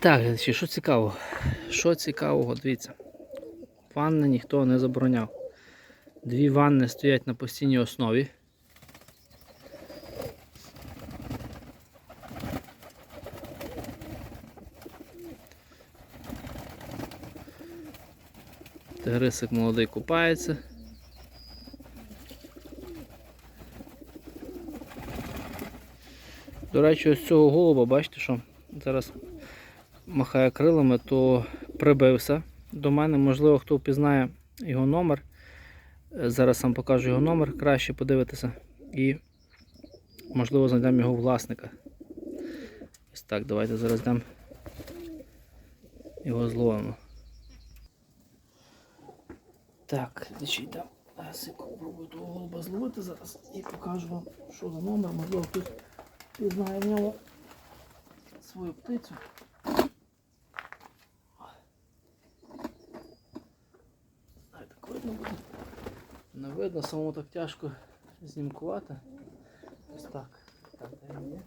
Так, глядачі, що цікаво? Що цікавого, дивіться. Ванни ніхто не забороняв. Дві ванни стоять на постійній основі. Тигрисик молодий купається. До речі, ось цього голуба, бачите, що зараз махає крилами, то прибився до мене. Можливо, хто впізнає його номер. Е, Зараз вам покажу його номер, краще подивитися. І, можливо, знайдемо його власника. Ось так, давайте зараз йдемо його зловимо. Так, значить, там. Того голуба зловити зараз і покажу вам, що за номер, можливо, хтось пізнає в нього свою птицю. Ай, так видно буде. Не видно, самому так тяжко знімкувати. Ось так. Так, де він є?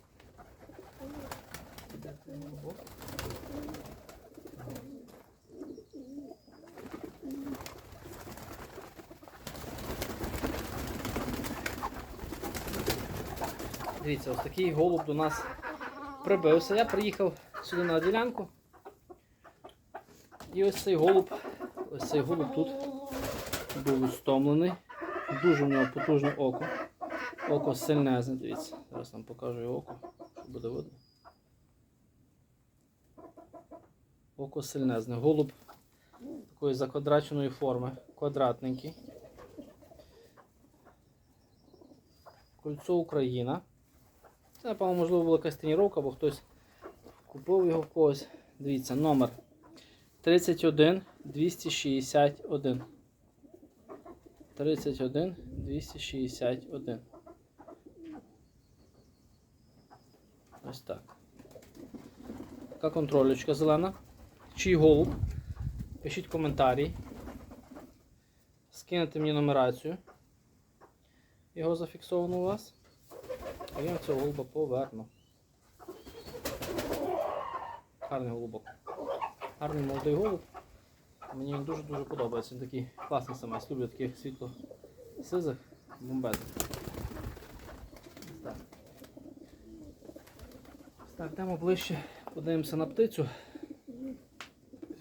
Дивіться, ось такий голуб до нас прибився. Я приїхав сюди на ділянку. І ось цей голуб, ось цей голуб тут був стомлений. Дуже в нього потужне око. Око сильнезне, дивіться. Зараз вам покажу його око, щоб буде видно. Око сильнезне. Голуб такої заквадраченої форми, квадратненький. Кольцо Україна. Це, напевно, можливо, була якась тренування, або хтось купив його в когось. Дивіться, номер 31 261. 31 261. Ось так. Така контролечка зелена. Чий голуб? Пишіть коментарі. Скинете мені нумерацію. Його зафіксовано у вас. А я цього голуба поверну. Гарний голубок. Гарний молодий голуб. Мені він дуже-дуже подобається. Він такий класний самець. Люблю таких світло сизих бомбезних. Так. Так, ближче, подивимося на птицю.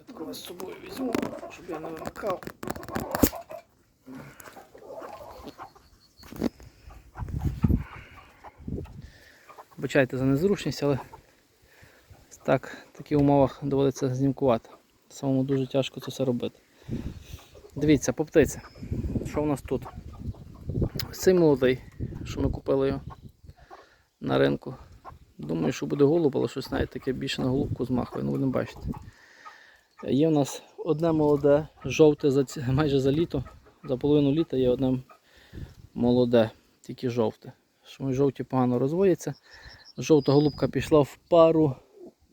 Такове з собою візьму, щоб я не вимикав. Вибачайте за незручність, але так, в таких умовах доводиться знімкувати. Самому дуже тяжко це все робити. Дивіться, по птиці. Що в нас тут? Цей молодий, що ми купили його на ринку. Думаю, що буде голуб, але щось навіть таке більше на голубку змахує, ну будемо бачити. Є в нас одне молоде, жовте майже за літо. За половину літа є одне молоде, тільки жовте. Що жовті погано розводяться. Жовта голубка пішла в пару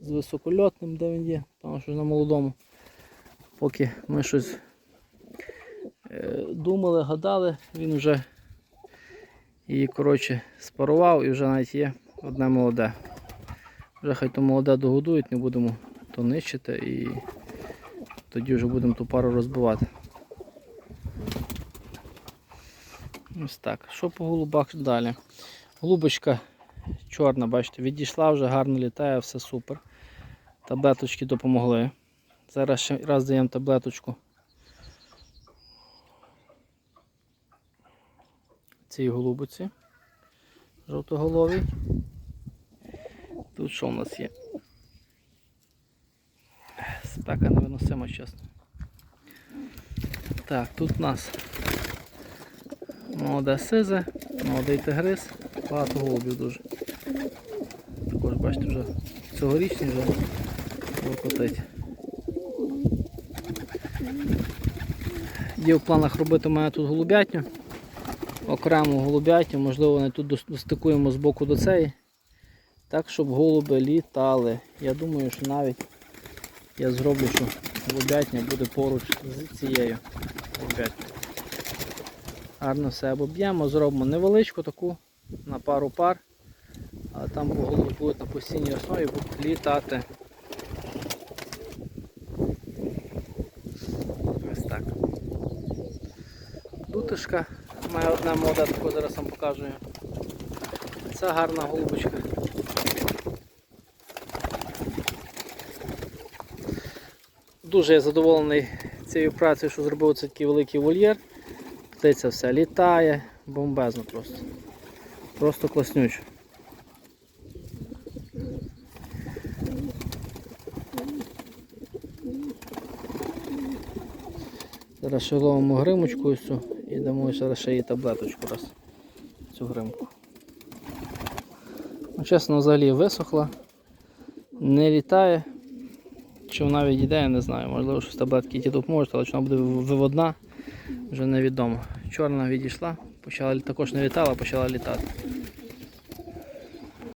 з високольотним, де він є, тому що на молодому. Поки ми щось е, думали, гадали, він вже її коротше, спарував і вже навіть є одне молоде. Вже хай то молоде догодують, не будемо то нищити і тоді вже будемо ту пару розбивати. Ось так. Що по голубах далі? Голубочка чорна, бачите, відійшла вже, гарно літає, все супер. Таблеточки допомогли. Зараз ще раз даємо таблеточку. Цій голубиці. Жовтоголовій. Тут що у нас є? Спека невиносима, чесно. Так, тут у нас молоде сизе, молодий тигрис, багато голубів дуже. Також, бачите, вже цьогорічний вже викотить. Є в планах робити у мене тут голубятню, окрему голубятню, можливо, не тут достикуємо з боку до цієї. Так, щоб голуби літали. Я думаю, що навіть я зроблю, що голубятня буде поруч з цією голубятнею. Гарно все обоб'ємо, зробимо невеличку таку на пару пар, а там голуби будуть на постійній основі літати. Іграшка. Має одна мода, таку зараз вам покажу. Це гарна голубочка. Дуже я задоволений цією працею, що зробив цей такий великий вольєр. Птиця все літає, бомбезно просто. Просто класнюче. Зараз ще ловимо гримочку цю і дамо зараз ще їй таблеточку раз. Цю гримку. Ну, чесно, взагалі висохла, не літає. Чи вона відійде, я не знаю. Можливо, щось таблетки ті допоможуть, але чи вона буде виводна, вже невідомо. Чорна відійшла, почала, також не літала, почала літати.